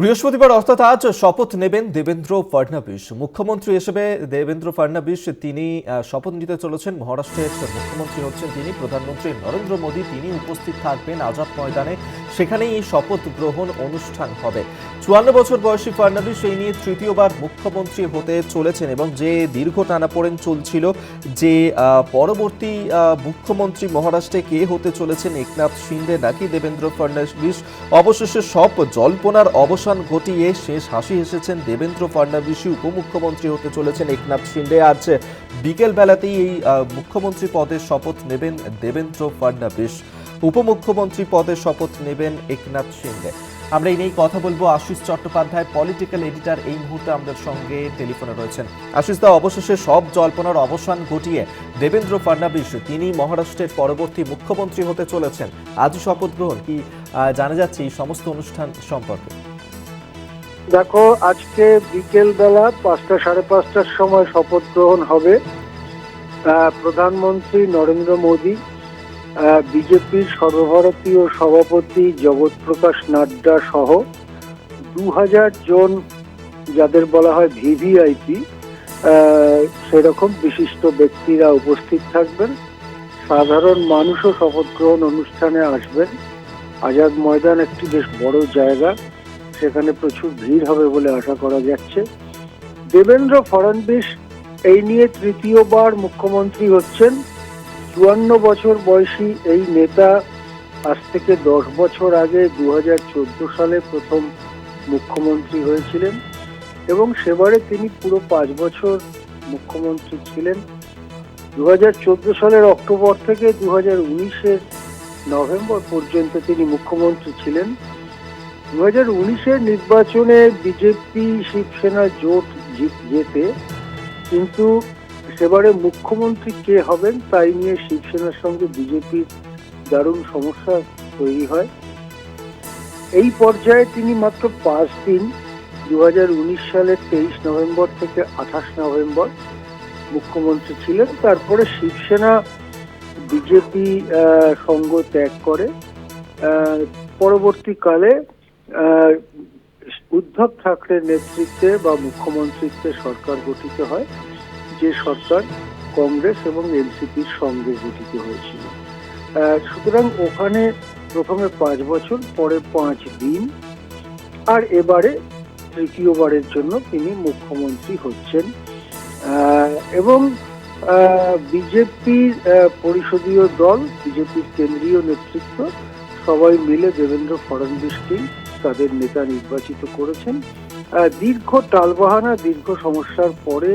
বৃহস্পতিবার অর্থাৎ আজ শপথ নেবেন দেবেন্দ্র ফডনাবিস মুখ্যমন্ত্রী হিসেবে দেবেন্দ্র ফডনাবিস তিনি শপথ নিতে চলেছেন। মহারাষ্ট্রের মুখ্যমন্ত্রী হচ্ছেন তিনি, প্রধানমন্ত্রী নরেন্দ্র মোদী, তিনি উপস্থিত থাকবেন আজাদ ময়দানে। সেখানেই এই শপথ গ্রহণ অনুষ্ঠান হবে। চুয়ান্ন বছর বয়সী ফডনাবিস এই নিয়ে তৃতীয়বার মুখ্যমন্ত্রী হতে চলেছেন এবং যে দীর্ঘ টানাপোড়েন চলছিল, যে পরবর্তী মুখ্যমন্ত্রী মহারাষ্ট্রে কে হতে চলেছেন একনাথ শিন্দে নাকি দেবেন্দ্র ফডনাবিস অবশেষে সব জল্পনার অবসান ঘটিয়ে শেষ হাসি হেসেছেন দেবেন্দ্র ফডনাবিসই উপমুখ্যমন্ত্রী হতে চলেছেন একনাথ শিন্দে আজ বিকেল বেলাতেই এই মুখ্যমন্ত্রী পদের শপথ নেবেন দেবেন্দ্র ফডনাবিস উপমুখ্যমন্ত্রী পদের শপথ নেবেন একনাথ শিন্দে। আমরা এই নিয়েই কথা বলব। আশিস চট্টোপাধ্যায় পলিটিক্যাল এডিটর এই মুহূর্তে আমাদের সঙ্গে টেলিফোনে রয়েছেন। আশিস দা, অবশেষে সব জল্পনার অবসান ঘটিয়ে দেবেন্দ্র ফডনাবিস, তিনি মহারাষ্ট্রের পরবর্তী মুখ্যমন্ত্রী হতে চলেছেন। আজই শপথ গ্রহণ কি জানা যাচ্ছে এই সমস্ত অনুষ্ঠান সম্পর্কে? দেখো, আজকে বিকেল বেলা পাঁচটা সাড়ে পাঁচটার সময় শপথ গ্রহণ হবে। প্রধানমন্ত্রী নরেন্দ্র মোদী বিজেপির সর্বভারতীয় সভাপতি জগৎ প্রকাশ নাড্ডা সহ দু হাজার জন যাদের বলা হয় ভিভিআইপি সেরকম বিশিষ্ট ব্যক্তিরা উপস্থিত থাকবেন। সাধারণ মানুষও শপথ গ্রহণ অনুষ্ঠানে আসবেন। আজাদ ময়দান একটি বেশ বড় জায়গা, সেখানে প্রচুর ভিড় হবে বলে আশা করা যাচ্ছে। দেবেন্দ্র ফডনবিস এই নিয়ে তৃতীয়বার মুখ্যমন্ত্রী হচ্ছেন। চুয়ান্ন বছর বয়সী এই নেতা আজ থেকে দশ বছর আগে দু হাজার চোদ্দ সালে প্রথম মুখ্যমন্ত্রী হয়েছিলেন এবং সেবারে তিনি পুরো পাঁচ বছর মুখ্যমন্ত্রী ছিলেন। দু হাজার চোদ্দ সালের অক্টোবর থেকে দু হাজার উনিশের নভেম্বর পর্যন্ত তিনি মুখ্যমন্ত্রী ছিলেন। দু হাজার উনিশের নির্বাচনে বিজেপি শিবসেনা জোট জিত কিন্তু সেবারে মুখ্যমন্ত্রী কে হবেন তাই নিয়ে শিবসেনার সঙ্গে বিজেপির দারুণ সমস্যা তৈরি হয়। এই পর্যায়ে তিনি মাত্র পাঁচ দিন দু সালের তেইশ নভেম্বর থেকে আঠাশ নভেম্বর মুখ্যমন্ত্রী ছিলেন। তারপরে শিবসেনা বিজেপি সঙ্গ ত্যাগ করে। পরবর্তীকালে উদ্ধব ঠাকরের নেতৃত্বে বা মুখ্যমন্ত্রীত্বে সরকার গঠিত হয়। যে সরকার কংগ্রেস এবং এনসিপির সঙ্গে গঠিত হয়েছিল। সুতরাং ওখানে প্রথমে পাঁচ বছর, পরে পাঁচ দিন, আর এবারে তৃতীয়বারের জন্য তিনি মুখ্যমন্ত্রী হচ্ছেন। এবং বিজেপির পরিষদীয় দল, বিজেপির কেন্দ্রীয় নেতৃত্ব, সবাই মিলে দেবেন্দ্র ফডনবিসকেই তাদের নেতা নির্বাচিত করেছেন। দীর্ঘ টালবাহানা, দীর্ঘ সমস্যার পরে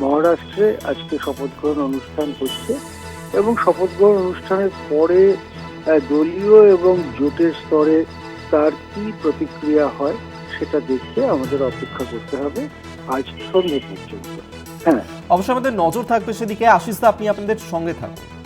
মহারাষ্ট্রে আজকে শপথ গ্রহণ অনুষ্ঠান হচ্ছে এবং শপথ গ্রহণ অনুষ্ঠানের পরে দলীয় এবং জোটের স্তরে তার কি প্রতিক্রিয়া হয় সেটা দেখতে আমাদের অপেক্ষা করতে হবে। আজ সন্ধ্যে পর্যন্ত। হ্যাঁ। অবশ্য আমাদের নজর থাকবে সেদিকে। আশিস আপনি আপনাদের সঙ্গে থাকুন।